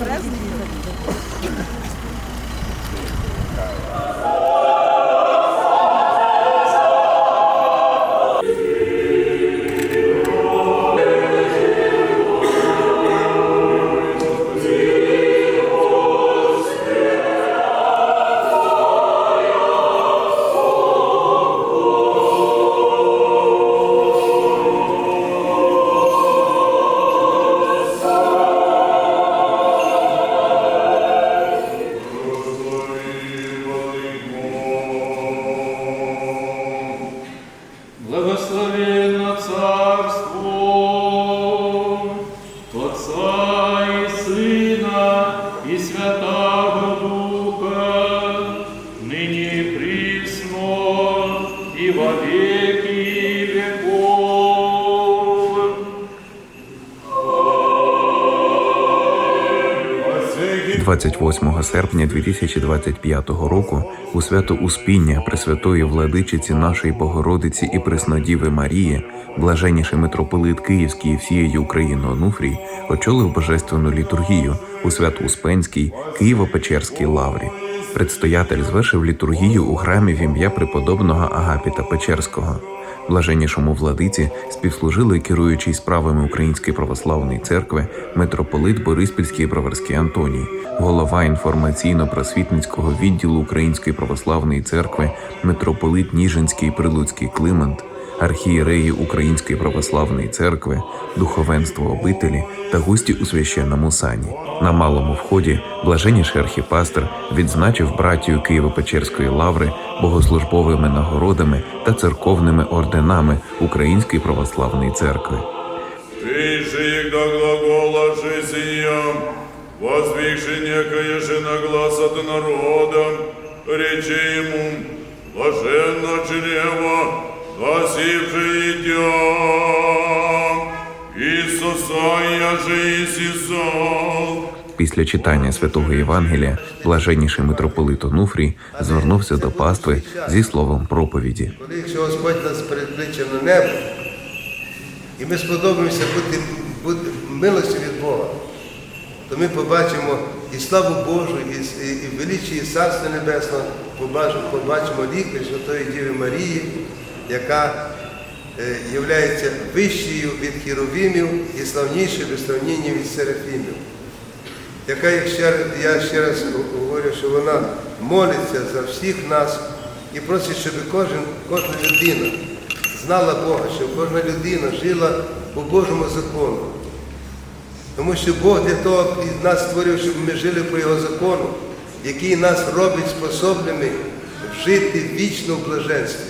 Brasil. Святого Духа, и присно и во 28 серпня 2025 року у свято Успіння Пресвятої владичиці нашої Богородиці і Преснодіви Марії, блаженніший митрополит Київський і всієї України Онуфрій очолив божественну літургію у Свято-Успенській Києво-Печерській лаврі. Предстоятель звершив літургію у храмі в ім'я преподобного Агапіта Печерського. Блаженнішому владиці співслужили керуючий справами Української православної церкви митрополит Бориспільський Броварський Антоній, голова інформаційно-просвітницького відділу Української православної церкви митрополит Ніжинський Прилуцький Климент, архієреї Української православної церкви, духовенство обителі та гості у священному сані. На малому вході блаженніший архіпастер відзначив братію Києво-Печерської лаври богослужбовими нагородами та церковними орденами Української православної церкви. Воздвигши некое же на глаз от народа, речи ему, блаженно чрево, идем, Иисуса я же Иисусал. Після читання святого Євангелія блаженніший митрополит Онуфрій звернувся до пастви зі словом проповіді. Коли якщо Господь нас передкличе на небо, і ми сподобаємося бути, бути милості від Бога, то ми побачимо і славу Божу, і, і, і величі Царства Небесного, побачимо, побачимо ліки Святої Діви Марії, яка е, є вищою від хіровімів і славнішою від сравніння від серафімів яка, я ще раз говорю, що вона молиться за всіх нас і просить, щоб кожен, кожна людина знала Бога, щоб кожна людина жила по Божому закону. Тому що Бог для того і нас створив, щоб ми жили по Його закону, який нас робить способними жити вічно в блаженстві.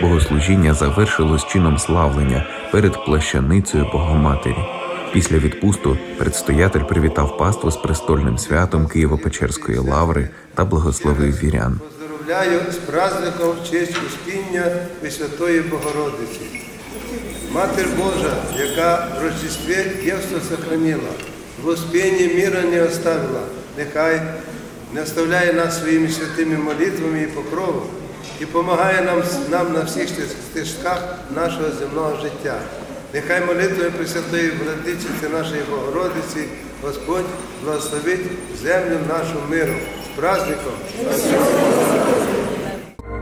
Богослужіння завершилось чином славлення перед плащаницею Богоматері. Після відпусту предстоятель привітав паству з престольним святом Києво-Печерської лаври та благословив вірян. Поздравляю з праздником в честь Успіння Пресвятої Богородиці. Матір Божа, яка в Рождестві дівство сохранила, в Успінні міра не оставила, нехай не оставляє нас своїми святими молитвами і покровом і допомагає нам, нам на всіх стежках нашого земного життя. Нехай молитвою Пресвятої Владичиці нашої Богородиці Господь благословить землю нашу миру. З праздником!